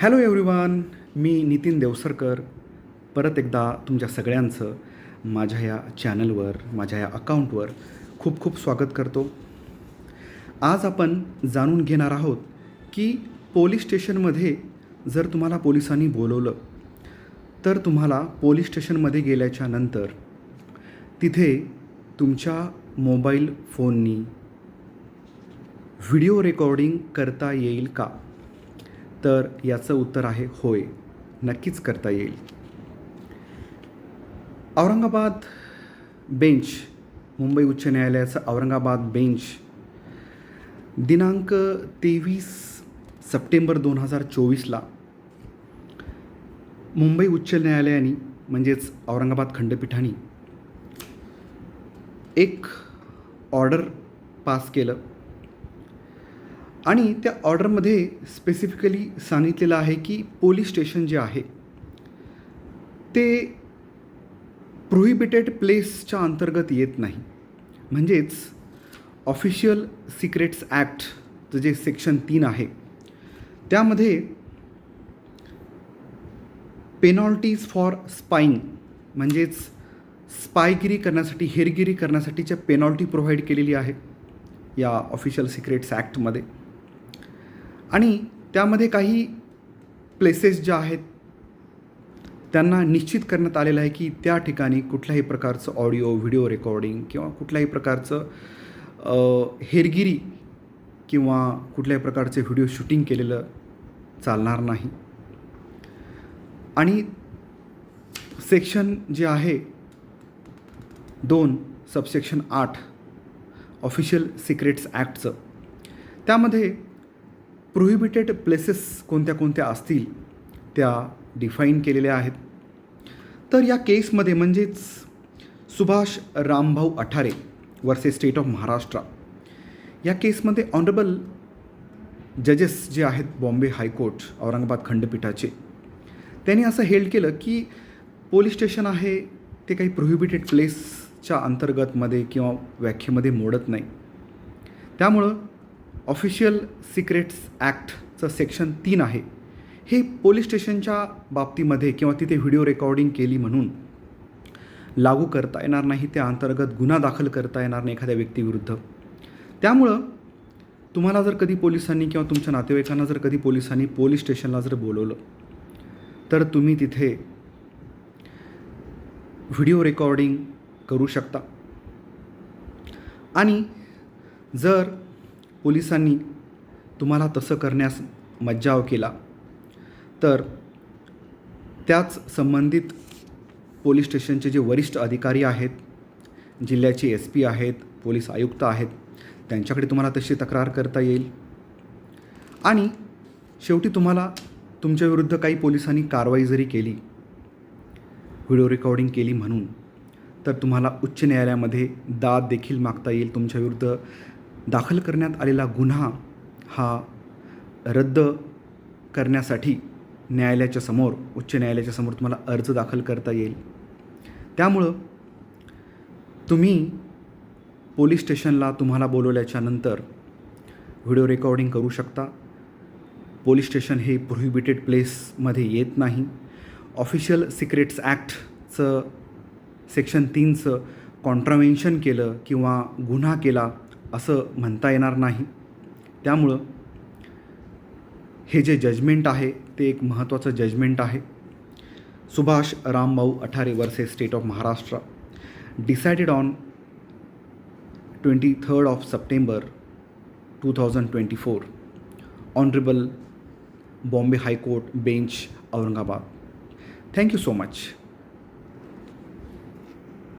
Hello everyone मी नितीन देवसरकर. परत एकदा तुमच्या सगळ्यांचं माझ्या या चॅनलवर माझ्या या अकाउंटवर खूप खूप स्वागत करतो. आज आपण जाणून घेणार आहोत की पोलीस स्टेशनमध्ये जर तुम्हाला पोलिसांनी बोलवलं तर तुम्हाला पोलीस स्टेशनमध्ये गेल्याच्यानंतर तिथे तुमच्या मोबाईल फोननी व्हिडिओ रेकॉर्डिंग करता येईल का? तर याचं उत्तर आहे होय. नक्कीच करता येईल. औरंगाबाद बेंच मुंबई उच्च न्यायालयाचं औरंगाबाद बेंच दिनांक तेवीस सप्टेंबर दोन हजार चोवीसला मुंबई उच्च न्यायालयाने म्हणजेच औरंगाबाद खंडपीठाने एक ऑर्डर पास केलं. आणि त्या ऑर्डरमध्ये स्पेसिफिकली सांगितलेलं आहे की पोलीस स्टेशन जे आहे ते प्रोहिबिटेड प्लेसच्या अंतर्गत येत नाही. म्हणजेच ऑफिशियल सिक्रेट्स ॲक्टचं जे सेक्शन तीन आहे त्यामध्ये पेनॉल्टीज फॉर स्पाईंग म्हणजेच स्पायगिरी करण्यासाठी हेरगिरी करण्यासाठीच्या पेनॉल्टी प्रोव्हाइड केलेली आहे या ऑफिशियल सिक्रेट्स ॲक्टमध्ये आणि त्यामध्ये काही प्लेसेस ज्या आहेत त्यांना निश्चित करण्यात आलेलं आहे की त्या ठिकाणी कुठल्याही प्रकारचं ऑडिओ व्हिडिओ रेकॉर्डिंग किंवा कुठल्याही प्रकारचं हेरगिरी किंवा कुठल्याही प्रकारचे व्हिडिओ शूटिंग केलेलं चालणार नाही. आणि सेक्शन जे आहे दोन सबसेक्शन आठ ऑफिशियल सिक्रेट्स ॲक्टचं त्यामध्ये प्रोहिबिटेड प्लेसेस कोणत्या कोणत्या असतील त्या डिफाईन केलेल्या आहेत. तर या केसमध्ये म्हणजेच Subhash Rambhau Athare versus state of Maharashtra. या केसमध्ये ऑनरेबल जजेस जे आहेत बॉम्बे हायकोर्ट औरंगाबाद खंडपीठाचे त्यांनी असं हेल्ड केलं की पोलीस स्टेशन आहे ते काही प्रोहिबिटेड प्लेसच्या अंतर्गतमध्ये किंवा व्याख्येमध्ये मोडत नाही. त्यामुळं ऑफिशियल सिक्रेट्स ॲक्टचं सेक्शन तीन आहे. हे पोलीस स्टेशनच्या बाबतीमध्ये किंवा तिथे व्हिडिओ रेकॉर्डिंग केली म्हणून लागू करता येणार नाही त्या अंतर्गत गुन्हा दाखल करता येणार नाही एखाद्या व्यक्तीविरुद्ध. त्यामुळं तुम्हाला जर कधी पोलिसांनी किंवा तुमच्या नातेवाईकांना जर कधी पोलिसांनी पोलीस स्टेशनला जर बोलवलं तर तुम्ही तिथे व्हिडिओ रेकॉर्डिंग करू शकता. आणि जर पोलिसांनी तुम्हाला तसं करण्यास मज्जाव केला. तर त्याच संबंधित पोलीस स्टेशनचे जे वरिष्ठ अधिकारी आहेत जिल्ह्याचे एस पी आहेत पोलीस आयुक्त आहेत त्यांच्याकडे तुम्हाला तशी तक्रार करता येईल. आणि शेवटी तुम्हाला तुमच्याविरुद्ध काही पोलिसांनी कारवाई जरी केली व्हिडिओ रेकॉर्डिंग केली म्हणून तर तुम्हाला उच्च न्यायालयामध्ये दाद देखील मागता येईल तुमच्याविरुद्ध दाखल करण्यात आलेला गुन्हा हा रद्द करण्यासाठी न्यायालयाच्या समोर उच्च न्यायालयाच्या समोर तुम्हाला अर्ज दाखल करता येईल. त्यामुळं तुम्ही पोलीस स्टेशनला तुम्हाला बोलवल्याच्या नंतर व्हिडिओ रेकॉर्डिंग करू शकता. पोलीस स्टेशन हे प्रोहिबिटेड प्लेसमध्ये येत नाही. ऑफिशियल सिक्रेट्स ॲक्टचं सेक्शन तीनचं कॉन्ट्राव्हेन्शन केलं किंवा गुन्हा केला असं म्हणता येणार नाही. त्यामुळं हे जे जजमेंट आहे ते एक महत्त्वाचं जजमेंट आहे. Subhash Rambhau Athare versus state of Maharashtra. Decided on twenty third of September two thousand twenty four honourable Bombay high court bench Aurangabad thank you so much